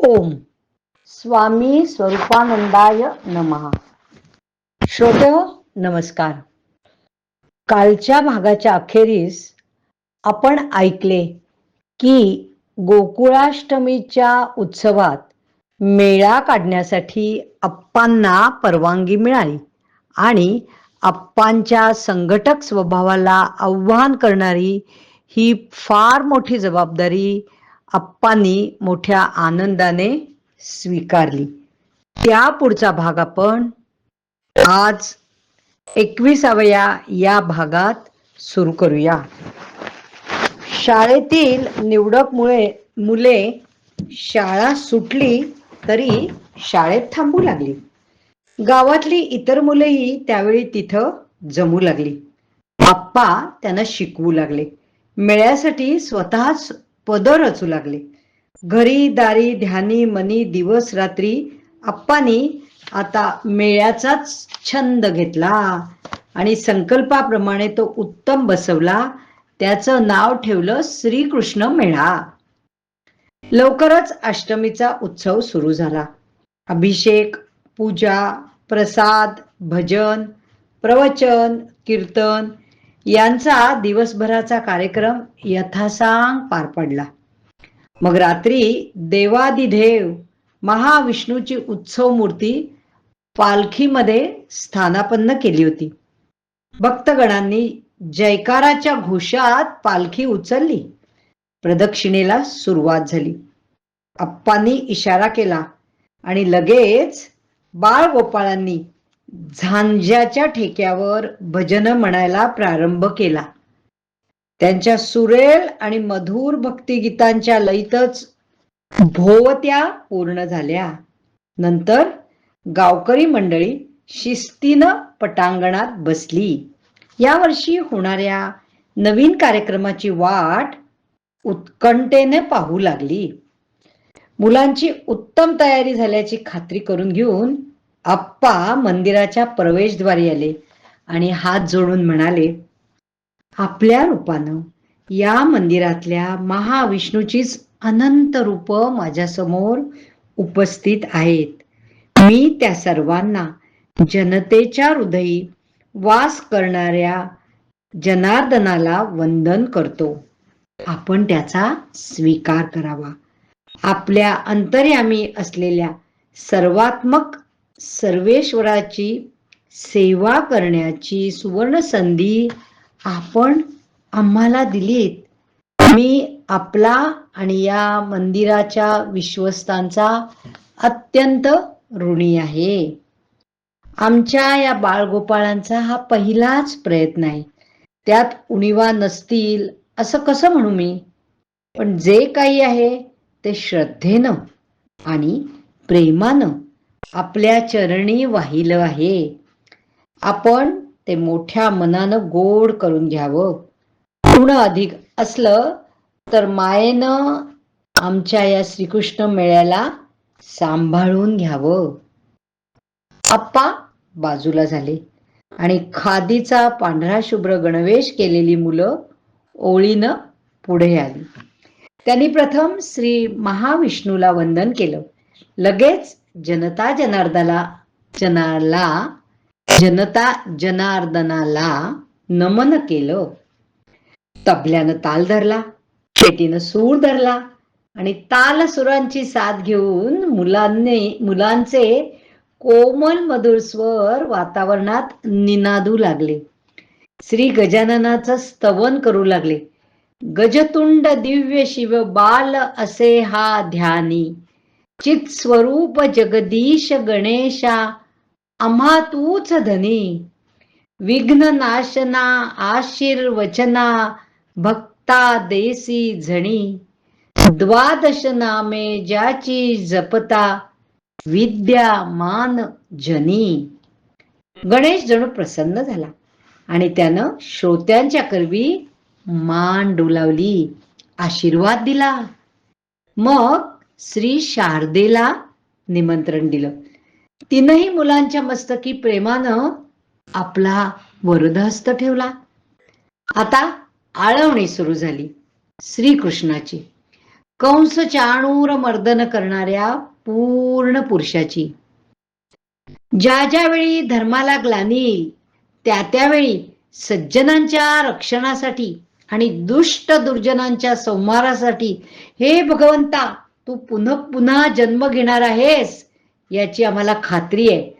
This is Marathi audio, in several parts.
ओम. स्वामी स्वरूपानंदाय नमः. श्रोते हो, नमस्कार. कालच्या भागाच्या अखेरीस आपण ऐकले की गोकुळाष्टमीच्या उत्सवात मेळा काढण्यासाठी अप्पांना परवानगी मिळाली आणि अप्पांच्या संघटक स्वभावाला आव्हान करणारी ही फार मोठी जबाबदारी आप्पांनी मोठ्या आनंदाने स्वीकारली. त्या पुढचा भाग आपण आज एकविसाव्या या भागात सुरू करूया. शाळेतील निवडक मुळे मुले शाळा सुटली तरी शाळेत थांबू लागली. गावातली इतर मुलेही त्यावेळी तिथं जमू लागली. आप्पा त्यांना शिकवू लागले. मेळ्यासाठी स्वतःच पद रचू लागले. घरी दारी ध्यानी मनी दिवस रात्री आप्पानी आता मेळ्याचाच छंद घेतला आणि संकल्पाप्रमाणे तो उत्तम बसवला. त्याचं नाव ठेवलं श्रीकृष्ण मेळा. लवकरच अष्टमीचा उत्सव सुरू झाला. अभिषेक पूजा प्रसाद भजन प्रवचन कीर्तन यांचा दिवसभराचा कार्यक्रम यथासांग पार पडला. मग रात्री देवादिदेव महाविष्णूची उत्सव मूर्ती पालखीमध्ये स्थानापन्न केली होती. भक्तगणांनी जयकाराच्या घोषात पालखी उचलली. प्रदक्षिणेला सुरुवात झाली. अप्पांनी इशारा केला आणि लगेच बाळगोपाळांनी झांज्याच्या ठेक्यावर भजन म्हणायला प्रारंभ केला. त्यांच्या सुरेल आणि मधुर भक्तिगीतांच्या लयीतच भोवत्या पूर्ण झाल्या. नंतर गावकरी मंडळी शिस्तीनं पटांगणात बसली. यावर्षी होणाऱ्या नवीन कार्यक्रमाची वाट उत्कंठेने पाहू लागली. मुलांची उत्तम तयारी झाल्याची खात्री करून घेऊन आप्पा मंदिराच्या प्रवेशद्वारी आले आणि हात जोडून म्हणाले आपल्या रूपानं या मंदिरातल्या महाविष्णूचीच अनंत रूप माझ्यासमोर उपस्थित आहेत. मी त्या सर्वांना जनतेच्या हृदयी वास करणाऱ्या जनार्दनाला वंदन करतो. आपण त्याचा स्वीकार करावा. आपल्या अंतर्यामी असलेल्या सर्वात्मक सर्वेश्वराची सेवा करण्याची सुवर्ण संधी आपण आम्हाला दिलीत. मी आपला आणि या मंदिराच्या विश्वस्तांचा अत्यंत ऋणी आहे. आमच्या या बाळगोपाळांचा हा पहिलाच प्रयत्न आहे. त्यात उणीवा नसतील असं कसं म्हणू मी? पण जे काही आहे ते श्रद्धेनं आणि प्रेमानं आपल्या चरणी वाहिलं आहे. आपण ते मोठ्या मनानं गोड करून घ्यावं. पूर्ण अधिक असलं तर मायेनं आमच्या या श्रीकृष्ण मेळ्याला सांभाळून घ्यावं. आप्पा बाजूला झाले आणि खादीचा पांढरा शुभ्र गणवेश केलेली मुलं ओळीनं पुढे आली. त्यांनी प्रथम श्री महाविष्णूला वंदन केलं. लगेच जनता जनार्दला जनाला जनता जनार्दनाला नमन केलं. तबल्यानं ताल धरला पेटीनं सूर धरला आणि ताल सुरांची साथ घेऊन मुलांनी मुलांचे कोमल मधुर स्वर वातावरणात निनादू लागले. श्री गजाननाचं स्तवन करू लागले. गजतुंड दिव्य शिव बाल असे हा ध्यानी. चित स्वरूप जगदीश गणेशा आम्हा तूच धनी. विघ्न नाशना आशीर्वचना भक्ता देसी झणी. द्वादश नामे ज्याची जपता विद्या मान जनी. गणेश जणू प्रसन्न झाला आणि त्यानं श्रोत्यांच्या करवी मान डोलावली आशीर्वाद दिला. मग श्री शारदेला निमंत्रण दिलं. तिनही मुलांच्या मस्तकी प्रेमानं आपला वरदहस्त ठेवला. आता आळवणी सुरू झाली श्रीकृष्णाची. कंस चाणूर मर्दन करणाऱ्या पूर्ण पुरुषाची. ज्या ज्यावेळी धर्माला ग्लानी येईल त्या त्यावेळी सज्जनांच्या रक्षणासाठी आणि दुष्ट दुर्जनांच्या संहारासाठी हे भगवंता तू पुन्हा पुन्हा जन्म घेणार आहेस याची आम्हाला खात्री आहे.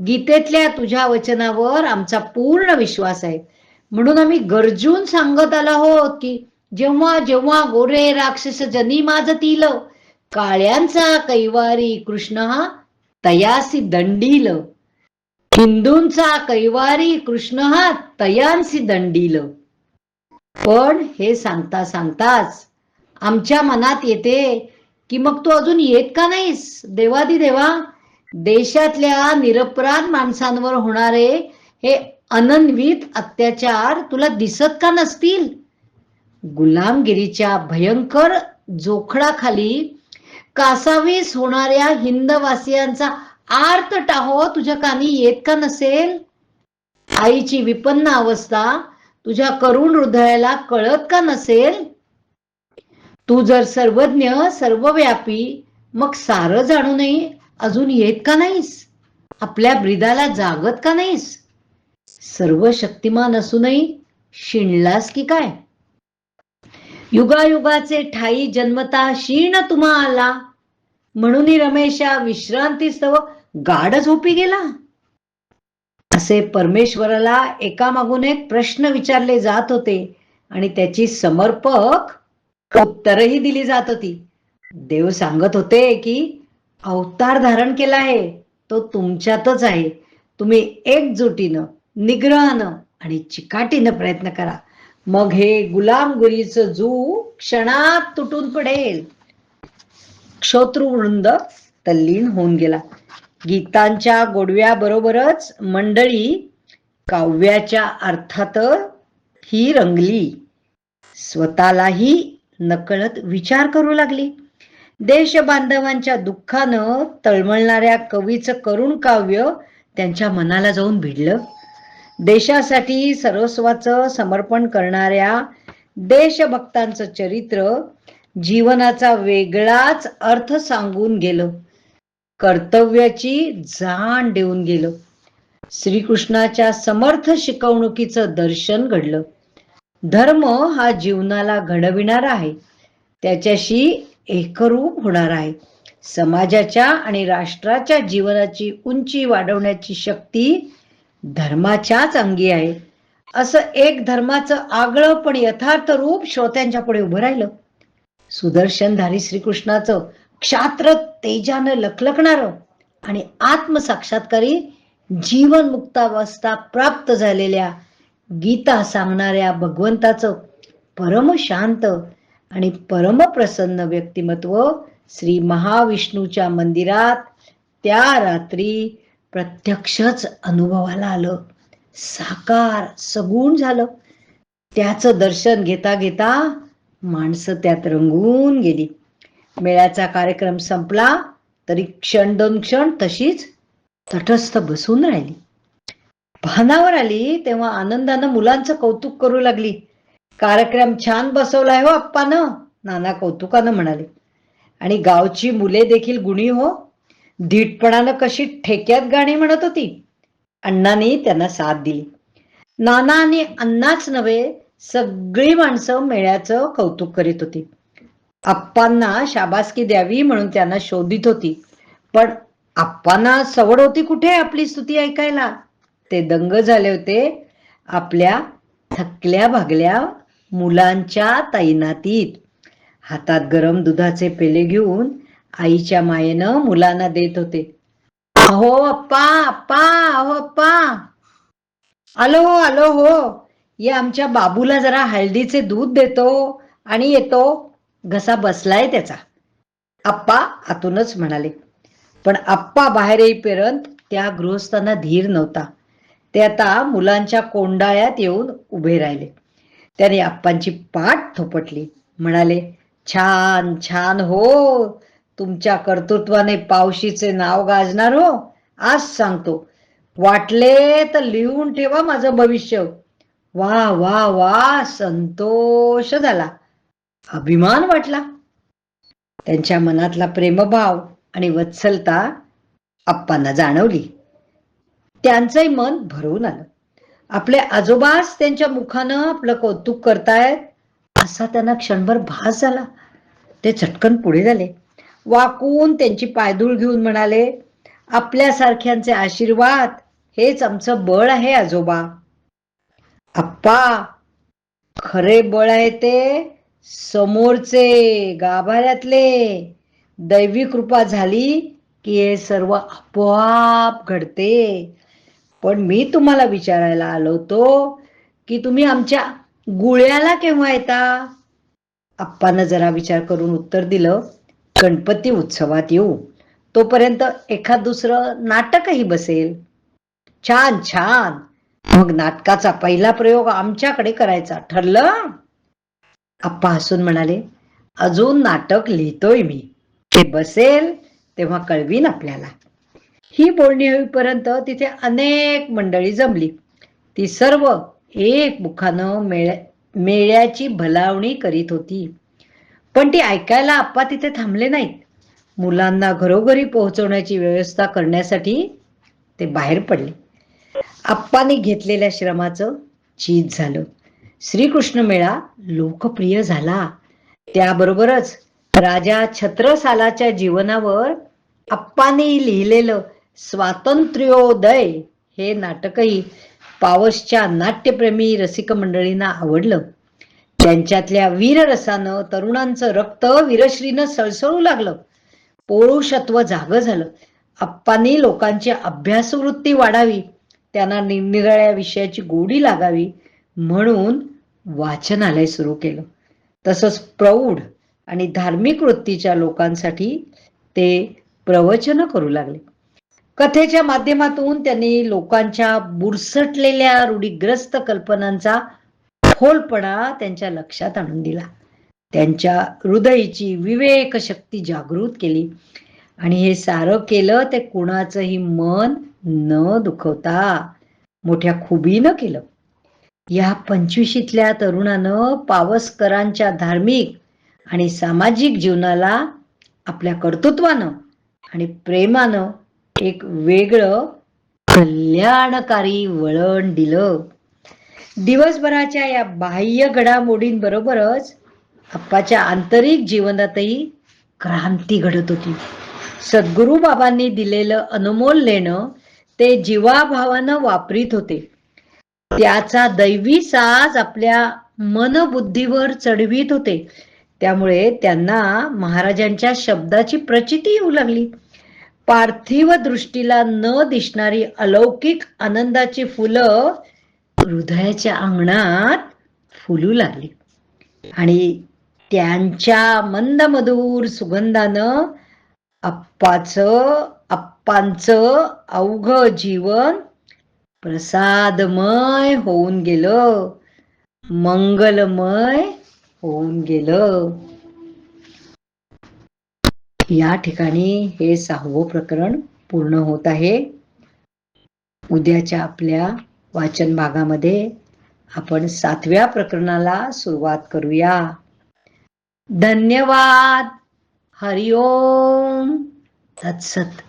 गीतेतल्या तुझ्या वचनावर आमचा पूर्ण विश्वास आहे. म्हणून आम्ही गरजून सांगत आलो आहोत की जेव्हा जेव्हा गोरे राक्षस जनी माजतील काळ्यांचा कैवारी कृष्ण हा तयासी दंडील. हिंदूंचा कैवारी कृष्ण हा तयांसी दंडील. पण हे सांगता सांगताच आमच्या मनात येते की मग तू अजून येत का नाहीस? देवादी देवा देशातल्या निरपराध माणसांवर होणारे हे अनन्वित अत्याचार तुला दिसत का नसतील? गुलामगिरीच्या भयंकर जोखडाखाली कासावीस होणाऱ्या हिंदवासियांचा आर्त टाहो तुझ्या कानी येत का नसेल? आईची विपन्न अवस्था तुझ्या करुण हृदयाला कळत का नसेल? तू जर सर्वज्ञ सर्वव्यापी मग सारं जाणूनही अजून येत का नाहीस? आपल्या ब्रिदाला जागत का नाहीस? सर्व शक्तिमान असूनही शिणलास की काय? युगायुगाचे ठाई जन्मता शीण तुम्हा आला म्हणून रमेशा विश्रांतीस्तव गाढ झोपी गेला. असे परमेश्वराला एकामागून एक प्रश्न विचारले जात होते. आणि त्याची समर्पक उत्तरही दिली जात होती. देव सांगत होते की अवतार धारण केला आहे तो तुमच्यातच आहे. तुम्ही एकजुटीनं निग्रहानं आणि चिकाटीनं प्रयत्न करा. मग हे गुलामगिरीचं जू क्षणात तुटून पडेल. शत्रुवृंद तल्लीन होऊन गेला. गीतांच्या गोडव्याबरोबरच मंडळी काव्याच्या अर्थात ही रंगली. स्वतःलाही नकळत विचार करू लागली. देश बांधवांच्या दुःखानं तळमळणाऱ्या कवीचं करुण काव्य त्यांच्या मनाला जाऊन भिडलं. देशासाठी सर्वस्वाचं समर्पण करणाऱ्या देशभक्तांचं चरित्र जीवनाचा वेगळाच अर्थ सांगून गेलं. कर्तव्याची जाण देऊन गेलं. श्रीकृष्णाच्या समर्थ शिकवणुकीचं दर्शन घडलं. धर्म हा जीवनाला घडविणारा आहे. त्याच्याशी एकरूप होणार आहे. समाजाच्या आणि राष्ट्राच्या जीवनाची उंची वाढवण्याची शक्ती धर्माच्याच अंगी आहे. असं एक धर्माचं आगळं पण यथार्थ रूप श्रोत्यांच्या पुढे उभं राहिलं. सुदर्शनधारी श्रीकृष्णाचं क्षात्र तेजानं लखलखणार आणि आत्मसाक्षात्कारी जीवन मुक्तावस्था प्राप्त झालेल्या गीता सांगणाऱ्या भगवंताचं परम शांत आणि परमप्रसन्न व्यक्तिमत्व श्री महाविष्णूच्या मंदिरात त्या रात्री प्रत्यक्षच अनुभवाला आलं. साकार सगुण झालं. त्याचं दर्शन घेता घेता माणसं त्यात रंगून गेली. मेळ्याचा कार्यक्रम संपला तरी क्षण दोन क्षण तशीच तटस्थ बसून राहिली. भानावर आली तेव्हा आनंदानं मुलांचं कौतुक करू लागली. कार्यक्रम छान बसवलाय हो अप्पानं नाना कौतुकानं म्हणाले. आणि गावची मुले देखील गुणी हो. धीटपणानं कशी ठेक्यात गाणी म्हणत होती. अण्णांनी त्यांना साथ दिली. नाना आणि अण्णाच नव्हे सगळी माणसं मेळ्याचं कौतुक करीत होती. आप्पांना शाबासकी द्यावी म्हणून त्यांना शोधित होती. पण आप्पांना सवड होती कुठे आपली स्तुती ऐकायला? ते दंग झाले होते आपल्या थकल्या भागल्या मुलांच्या तैनातीत. हातात गरम दुधाचे पेले घेऊन आईच्या मायेनं मुलांना देत होते. अहो अप्पा अप्पा अहो अप्पा आलो हो आलो हो. या आमच्या बाबूला जरा हळदीचे दूध देतो आणि येतो. घसा बसलाय त्याचा. आप्पा आतूनच म्हणाले. पण आप्पा बाहेर येईपर्यंत त्या गृहस्थांना धीर नव्हता. ते आता मुलांच्या कोंडाळ्यात येऊन उभे राहिले. त्याने आप्पांची पाठ थोपटली. म्हणाले छान छान हो. तुमच्या कर्तृत्वाने पावशीचे नाव गाजणार हो. आज सांगतो. वाटले तर लिहून ठेवा माझं भविष्य. वा वा वा संतोष झाला. अभिमान वाटला. त्यांच्या मनातला प्रेमभाव आणि वत्सलता आप्पांना जाणवली. त्यांचंही मन भरवून आलं. आपले आजोबाच त्यांच्या मुखानं आपलं कौतुक करतायत. असा त्यांना क्षणभर भास झाला. ते चटकन पुढे झाले. वाकून त्यांची पायधूळ घेऊन म्हणाले आपल्यासारख्यांचे आशीर्वाद हेच आमचं बळ आहे आजोबा. आप्पा खरे बळ आहे ते समोरचे गाभाऱ्यातले. दैवी कृपा झाली की हे सर्व आपोआप घडते. पण मी तुम्हाला विचारायला आलो होतो की तुम्ही आमच्या गुळ्याला केव्हा येता? आप्पानं जरा विचार करून उत्तर दिलं गणपती उत्सवात येऊ. तोपर्यंत एखाद दुसरं नाटकही बसेल. छान छान. मग नाटकाचा पहिला प्रयोग आमच्याकडे करायचा ठरलं? आप्पा हसून म्हणाले अजून नाटक लिहितोय मी. ते बसेल तेव्हा कळवीन आपल्याला. ही बोलणी होईपर्यंत तिथे अनेक मंडळी जमली. ती सर्व एक मुखानं मेळ्या मेळ्याची भलावणी करीत होती. पण ती ऐकायला आप्पा तिथे थांबले नाहीत. मुलांना घरोघरी पोहोचवण्याची व्यवस्था करण्यासाठी ते बाहेर पडले. आप्पानी घेतलेल्या श्रमाचं चीज झालं. श्रीकृष्ण मेळा लोकप्रिय झाला. त्याबरोबरच राजा छत्रसालाच्या जीवनावर आप्पांनी लिहिलेलं स्वातंत्र्योदय हे नाटकही पावसच्या नाट्यप्रेमी रसिक मंडळींना आवडलं. त्यांच्यातल्या वीररसानं तरुणांचं रक्त वीरश्रीनं सळसळू लागलं. पौरुषत्व जाग झालं. आप्पांनी लोकांची अभ्यासवृत्ती वाढावी. त्यांना निरनिराळ्या विषयाची गोडी लागावी म्हणून वाचनालय सुरू केलं. तसंच प्रौढ आणि धार्मिक वृत्तीच्या लोकांसाठी ते प्रवचन करू लागले. कथेच्या माध्यमातून त्यांनी लोकांच्या बुरसटलेल्या रूढीग्रस्त कल्पनांचा खोलपणा त्यांच्या लक्षात आणून दिला. त्यांच्या हृदयीची विवेक शक्ती जागृत केली. आणि हे सारं केलं ते कुणाचंही मन न दुखवता मोठ्या खुबीनं केलं. या पंचवीशीतल्या तरुणानं पावसकरांच्या धार्मिक आणि सामाजिक जीवनाला आपल्या कर्तृत्वानं आणि प्रेमानं एक वेगळं कल्याणकारी वळण दिलं. दिवसभराच्या या बाह्य घडामोडींबरोबरच आप्पाच्या आंतरिक जीवनातही क्रांती घडत होती. सद्गुरू बाबांनी दिलेलं अनमोल लेणं ते जीवाभावानं वापरीत होते. त्याचा दैवी साज आपल्या मनबुद्धीवर चढवीत होते. त्यामुळे त्यांना महाराजांच्या शब्दाची प्रचिती येऊ लागली. पार्थिव दृष्टीला न दिसणारी अलौकिक आनंदाची फुलं हृदयाच्या अंगणात फुलू लागली. आणि त्यांच्या मंदमधूर सुगंधानं अप्पाचं आप्पांचं अवघ जीवन प्रसादमय होऊन गेलं. मंगलमय होऊन गेलं. या ठिकाणी हे सहावं प्रकरण पूर्ण होत आहे. उद्याच्या आपल्या वाचन भागामध्ये आपण सातव्या प्रकरणाला सुरुवात करूया. धन्यवाद. हरिओम. तत्सत